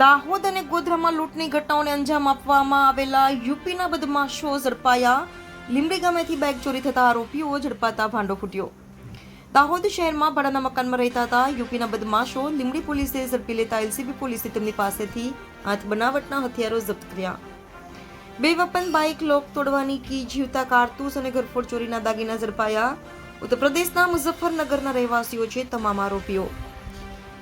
દાહોદ અને ગોધરામાં લૂંટની ઘટનાઓને અંજામ આપવામાં આવેલા યુપીના બદમાશો ઝડપાયા. લીમડી ગામેથી બેગ ચોરી થતા આરોપીઓ ઝડપાતા ભાંડો ફૂટ્યો. દાહોદ શહેરમાં ભાડાના મકાનમાં રહેતા હતા યુપીના બદમાશો. લીમડી પોલીસે ઝડપી લેતા એલસીબી પોલીસે તેમની પાસેથી હાથ બનાવટના હથિયારો જપ્ત કર્યા. બે બાઇક લોક તોડવાની કી જીવતા કારતૂસ અને ઘરફોડ ચોરીના દાગીના ઝડપાયા. ઉત્તર પ્રદેશના મુઝફ્ફરનગરના રહેવાસીઓ છે તમામ આરોપીઓ.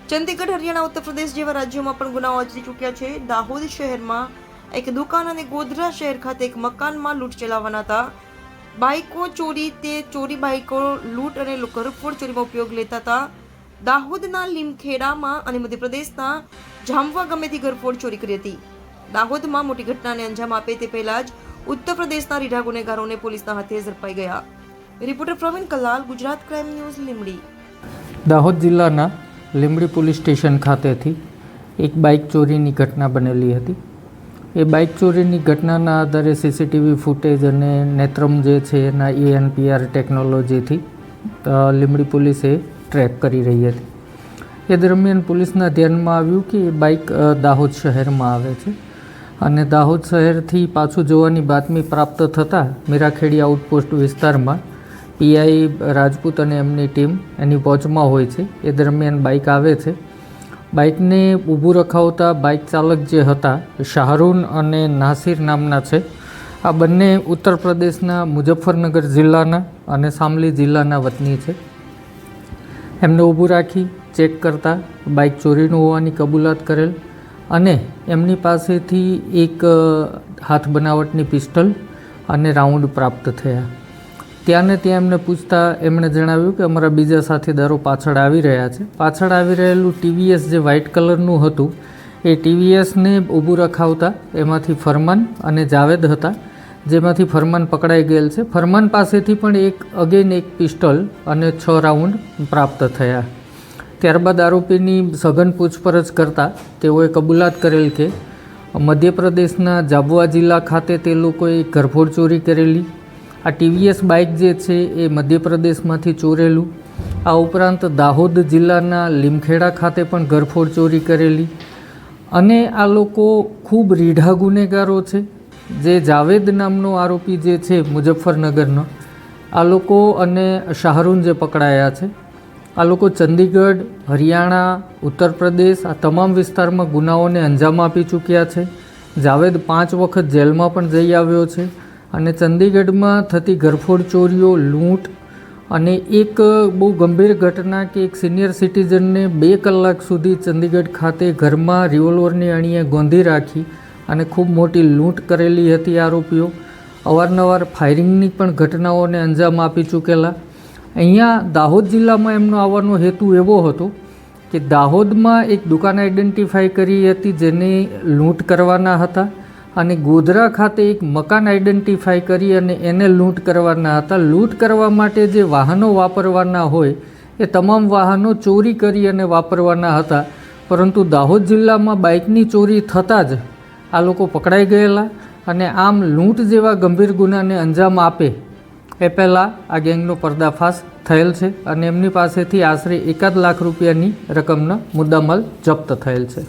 ચંદીગઢ, હરિયાણા ઉત્તર પ્રદેશ જેવા રાજ્યોમાં પણ ગુનાઓ આચરી ચૂક્યા છે. દાહોદ શહેરમાં એક દુકાન અને ગોધરા શહેર ખાતે એક મકાનમાં લૂંટ ચલાવવાના હતા. બાઇકો ચોરી તે ચોરી બાઇકો લૂંટ અને ઘરફોડ ચોરીમાં ઉપયોગ લેતા હતા. દાહોદના લીમખેડામાં અને મધ્યપ્રદેશના જામવા ગમેથી ઘરફોડ ચોરી કરી હતી. દાહોદમાં મોટી ઘટનાને અંજામ આપે તે પહેલા જ ઉત્તર પ્રદેશના રીઢા ગુનેગારોને પોલીસના હાથે ઝડપાઈ ગયા. Reporter Pravin Kalal, Gujarat crime news Limdi Dahod જિલ્લાના લીંબડી પોલીસ સ્ટેશન ખાતેથી એક બાઇક ચોરીની ઘટના બનેલી હતી. એ બાઇક ચોરીની ઘટનાના આધારે સીસીટીવી ફૂટેજ અને નેત્રમ જે છે એના એએનપીઆર ટેકનોલોજીથી લીમડી પોલીસે ટ્રેક કરી રહી હતી. એ દરમિયાન પોલીસના ધ્યાનમાં આવ્યું કે એ બાઇક દાહોદ શહેરમાં આવે છે અને દાહોદ શહેરથી પાછું જોવાની બાતમી પ્રાપ્ત થતાં મીરાખેડી આઉટપોસ્ટ વિસ્તારમાં પીઆઈ રાજપૂત અને એમની ટીમ એની વોચમાં હોય છે. એ દરમિયાન બાઇક આવે છે. બાઇકને ઊભું રખાવતા બાઇક ચાલક જે હતા, શાહરૂન અને નાસિર નામના છે. આ બંને ઉત્તર પ્રદેશના મુઝફ્ફરનગર જિલ્લાના અને સામલી જિલ્લાના વતની છે. એમને ઊભું રાખી ચેક કરતા બાઇક ચોરીનું હોવાની કબૂલાત કરેલ અને એમની પાસેથી એક હાથ બનાવટની પિસ્ટલ અને રાઉન્ડ પ્રાપ્ત થયા. ત્યાં ને ત્યાં એમને પૂછતા એમણે જણાવ્યું કે અમારા બીજા સાથીદારો પાછળ આવી રહ્યા છે. પાછળ આવી રહેલું ટીવીએસ જે વ્હાઇટ કલરનું હતું, એ ટીવીએસને ઊભું રખાવતા એમાંથી ફરમાન અને જાવેદ હતા, જેમાંથી ફરમાન પકડાઈ ગયેલ છે. ફરમાન પાસેથી પણ એક અગેન એક પિસ્ટલ અને છ રાઉન્ડ પ્રાપ્ત થયા. ત્યારબાદ આરોપીની સઘન પૂછપરછ કરતાં તેઓએ કબૂલાત કરેલ કે મધ્યપ્રદેશના જાબુઆ જિલ્લા ખાતે તે લોકોએ ઘરફોડ ચોરી કરેલી આ ટીવીએસ બાઇક જે છે એ મધ્યપ્રદેશમાંથી ચોરેલું. આ ઉપરાંત દાહોદ જિલ્લાના લીમખેડા ખાતે પણ ઘરફોડ ચોરી કરેલી. અને આ લોકો ખૂબ રીઢા ગુનેગારો છે. જે જાવેદ નામનો આરોપી જે છે મુઝફ્ફરનગરનો, આ લોકો અને શાહરૂન જે પકડાયા છે. આ લોકો ચંદીગઢ, હરિયાણા ઉત્તર પ્રદેશ આ તમામ વિસ્તારમાં ગુનાઓને અંજામ આપી ચૂક્યા છે. જાવેદ પાંચ વખત જેલમાં પણ જઈ આવ્યો છે. અને ચંદીગઢમાં થતી ઘરફોડ ચોરીઓ, લૂંટ અને એક બહુ ગંભીર ઘટના કે એક સિનિયર સિટીઝનને બે કલાક સુધી ચંદીગઢ ખાતે ઘરમાં રિવોલ્વરની અણીએ ગોંધી રાખી અને ખૂબ મોટી લૂંટ કરેલી હતી આરોપીઓ. અવારનવાર ફાયરિંગની પણ ઘટનાઓને અંજામ આપી ચૂકેલા. અહીંયા દાહોદ જિલ્લામાં એમનો આવવાનો હેતુ એવો હતો કે દાહોદમાં એક દુકાન આઈડેન્ટિફાઈ કરી હતી જેને લૂંટ કરવાના હતા. અને ગોધરા ખાતે એક મકાન આઈડેન્ટિફાઈ કરી અને એને લૂંટ કરવાના હતા. લૂંટ કરવા માટે જે વાહનો વાપરવાના હોય, એ તમામ વાહનો ચોરી કરી અને વાપરવાના હતા. પરંતુ દાહોદ જિલ્લામાં બાઇકની ચોરી થતાં જ આ લોકો પકડાઈ ગયેલા અને આમ લૂંટ જેવા ગંભીર ગુનાને અંજામ આપે એ પહેલાં આ ગેંગનો પર્દાફાશ થયેલ છે અને એમની પાસેથી આશરે એકાદ લાખ રૂપિયાની રકમનો મુદ્દામાલ જપ્ત થયેલ છે.